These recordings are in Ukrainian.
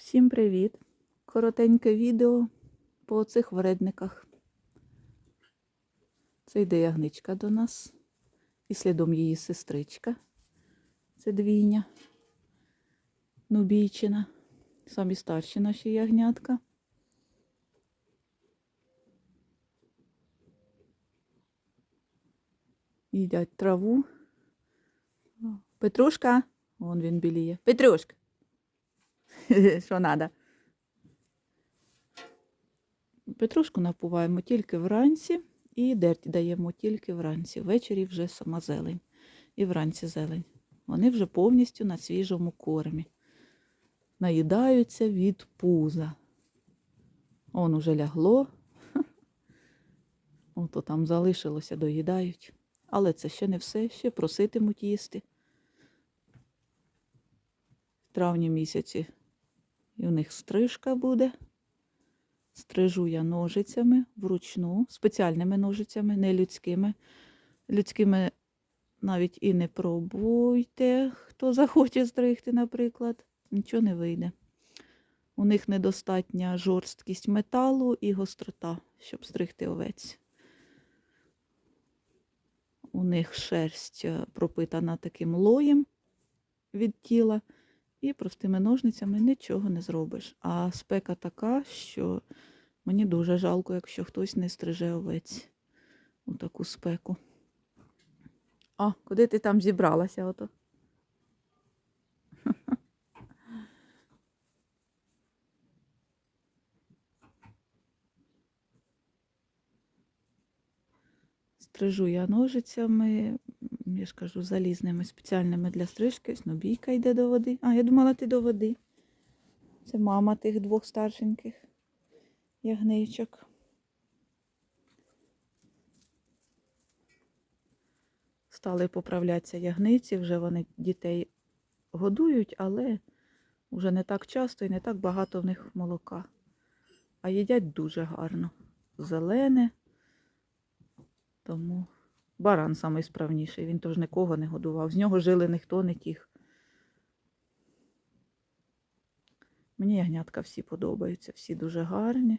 Всім привіт! Коротеньке відео по цих вредниках. Це йде ягничка до нас. І слідом її сестричка. Це двійня. Нубійчина. Самі старші наші ягнятка. Їдять траву. Петрушка. Вон він біліє. Петрушка. Що треба? Петрушку напуваємо тільки вранці і дерть даємо тільки вранці. Ввечері вже сама зелень. І вранці зелень. Вони вже повністю на свіжому кормі. Наїдаються від пуза. Он уже лягло. Ото там залишилося, доїдають. Але це ще не все, ще проситимуть їсти. В травні місяці і у них стрижка буде. Стрижу я ножицями вручну, спеціальними ножицями, не людськими. Людськими навіть і не пробуйте, хто захоче стригти, наприклад, нічого не вийде. У них недостатня жорсткість металу і гострота, щоб стригти овець. У них шерсть е, пропитана таким лоєм від тіла. І простими ножницями нічого не зробиш. А спека така, що мені дуже жалко, якщо хтось не стриже овець у таку спеку. А, куди ти там зібралася ото? Стрижу я ножицями, я ж кажу, залізними спеціальними для стрижки. Снобійка йде до води. А, я думала, ти до води. Це мама тих двох старшеньких ягничок. Стали поправлятися ягниці, вже вони дітей годують, але вже не так часто і не так багато в них молока. А їдять дуже гарно. Зелене. Тому баран найсправніший, він тож нікого не годував. З нього жили ніхто не тіх. Мені ягнятка всі подобаються, всі дуже гарні.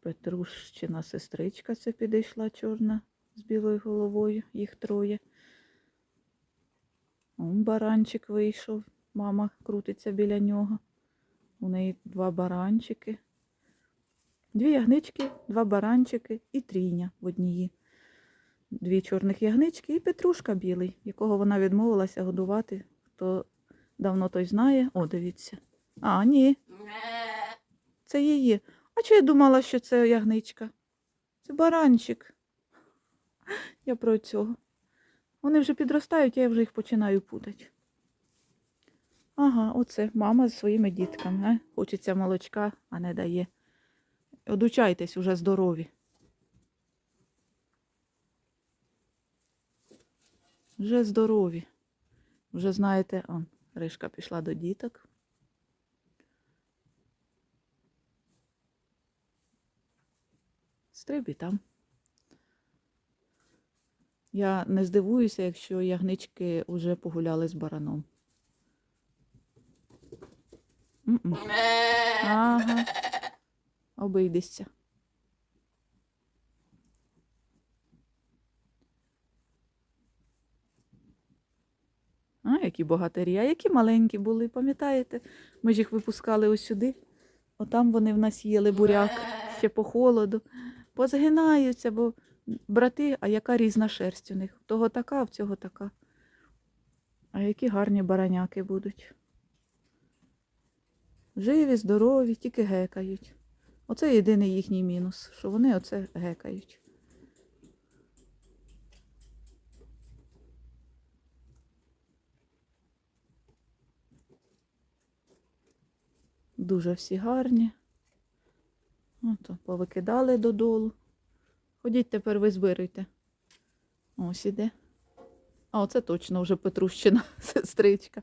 Петрущина сестричка це підійшла чорна з білою головою, їх троє. Баранчик вийшов, мама крутиться біля нього. У неї два баранчики. Дві ягнички, два баранчики і трійня в одній. Дві чорних ягнички і Петрушка білий, якого вона відмовилася годувати. Хто давно той знає. О, дивіться. А, ні. Це її. А чи я думала, що це ягничка? Це баранчик. Я про цього. Вони вже підростають, а я вже їх починаю путати. Ага, оце мама з своїми дітками. А? Хочеться молочка, а не дає. Одучайтесь уже здорові. Вже здорові. Вже знаєте, он, Ришка пішла до діток. Стрибі там. Я не здивуюся, якщо ягнички вже погуляли з бараном. М-м. Ага. Обійдешся. А, які богатирі, а які маленькі були, пам'ятаєте? Ми ж їх випускали ось сюди. Отам вони в нас їли буряк ще по холоду. Позгинаються, бо брати, а яка різна шерсть у них. В Того така, а в цього така. А які гарні бараняки будуть. Живі, здорові, тільки гекають. Оце єдиний їхній мінус, що вони оце гекають. Дуже всі гарні. Ото повикидали додолу. Ходіть тепер ви збируйте. Ось іде. А оце точно вже Петрущина сестричка.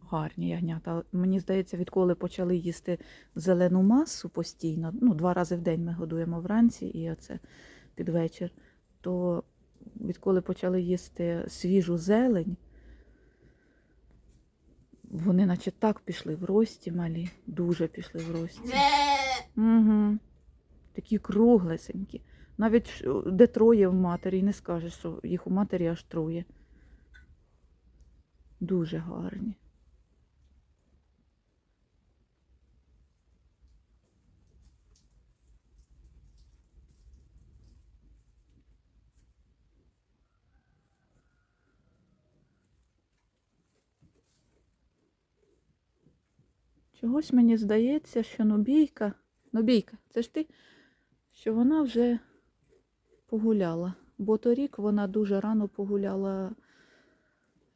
Гарні ягнята. Мені здається, відколи почали їсти зелену масу постійно, ну, два рази в день ми годуємо вранці і оце під вечір, то відколи почали їсти свіжу зелень, вони наче так пішли в рості малі, дуже пішли в рості. Угу. Такі круглесенькі. Навіть де троє в матері, не скажеш, що їх у матері аж троє. Дуже гарні. Чогось мені здається, що Нобійка, Нобійка, це ж ти, що вона вже погуляла. Бо торік вона дуже рано погуляла,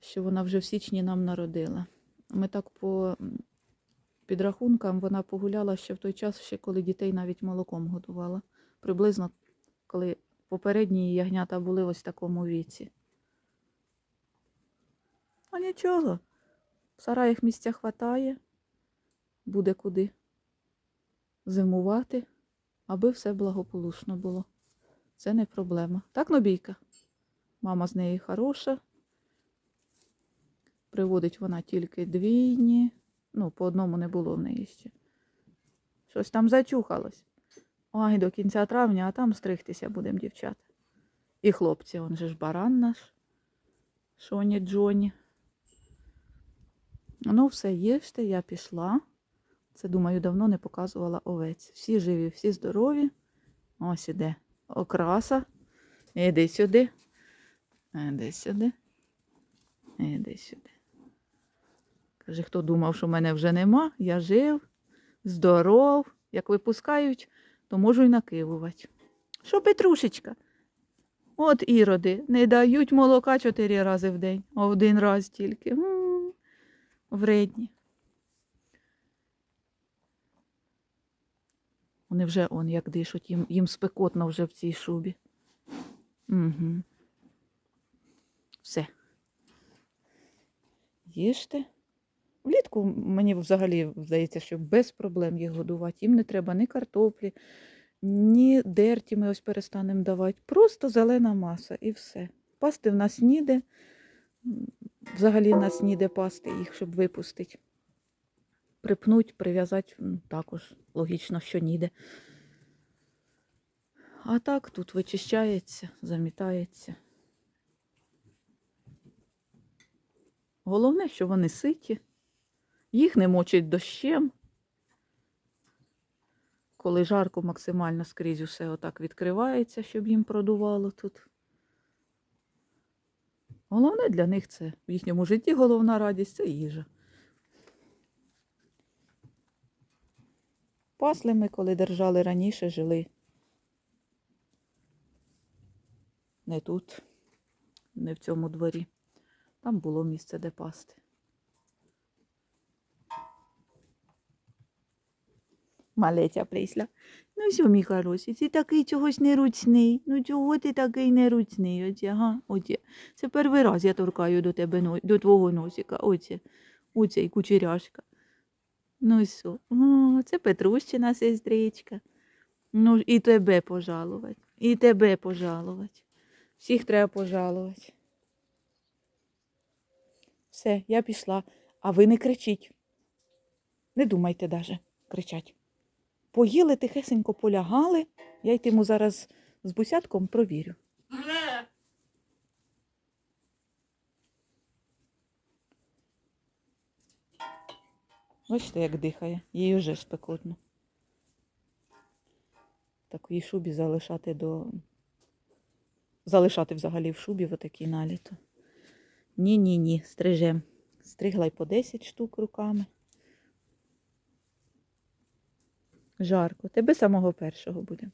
що вона вже в січні нам народила. Ми так по підрахункам вона погуляла ще в той час, ще коли дітей навіть молоком годувала. Приблизно, коли попередні ягнята були ось в такому віці. А нічого, в сараях місця хватає буде куди зимувати, аби все благополучно було. Це не проблема. Так, Нобійка? Мама з неї хороша. Приводить вона тільки двійні. Ну, по одному не було в неї ще. Щось там зачухалось. Ой, до кінця травня, а там стригтися будемо, дівчата. І хлопці, он же ж баран наш. Шоні Джоні. Ну, все, їжте, я пішла. Це, думаю, давно не показувала овець. Всі живі, всі здорові. Ось іде окраса. Іди сюди. Іди сюди. Іди сюди. Каже, хто думав, що мене вже нема, я жив, здоров. Як випускають, то можу й накивувати. Що, Петрушечка? От іроди, не дають молока чотири рази в день, а один раз тільки. Вредні. Вони вже он як дишуть, їм, їм спекотно вже в цій шубі. Угу. Все. Їжте. Влітку мені взагалі здається, що без проблем їх годувати. Їм не треба ні картоплі, ні дерті ми ось перестанемо давати. Просто зелена маса і все. Пасти в нас ніде. Взагалі нас ніде пасти їх, щоб випустити. Припнуть, прив'язати також логічно, що ніде. А так тут вичищається, замітається. Головне, що вони ситі, їх не мочить дощем. Коли жарко максимально скрізь усе отак відкривається, щоб їм продувало тут. Головне для них це в їхньому житті головна радість це їжа. Пасли ми, коли держали раніше, жили. Не тут, не в цьому дворі. Там було місце, де пасти. Малеця прийшла. Ну що, мій хороший, ти такий чогось неручний. Ну чого ти такий неручний? Оце, ага, оце. Це перший раз я торкаю до тебе, до твого носика. Оце, оце і кучеряшка. Ну що, о, це Петрущина сестричка. Ну, і тебе пожалувати, і тебе пожалувати. Всіх треба пожалувати. Все, я пішла. А ви не кричіть. Не думайте даже кричать. Поїли, тихесенько полягали. Я йтиму зараз з бусятком провірю. Бачите, як дихає. Їй вже спекотно. Такої шубі залишати до. Залишати взагалі в шубі в наліто. Ні-ні ні, стрижем. Стригла й по 10 штук руками. Жарко. Тебе самого першого буде.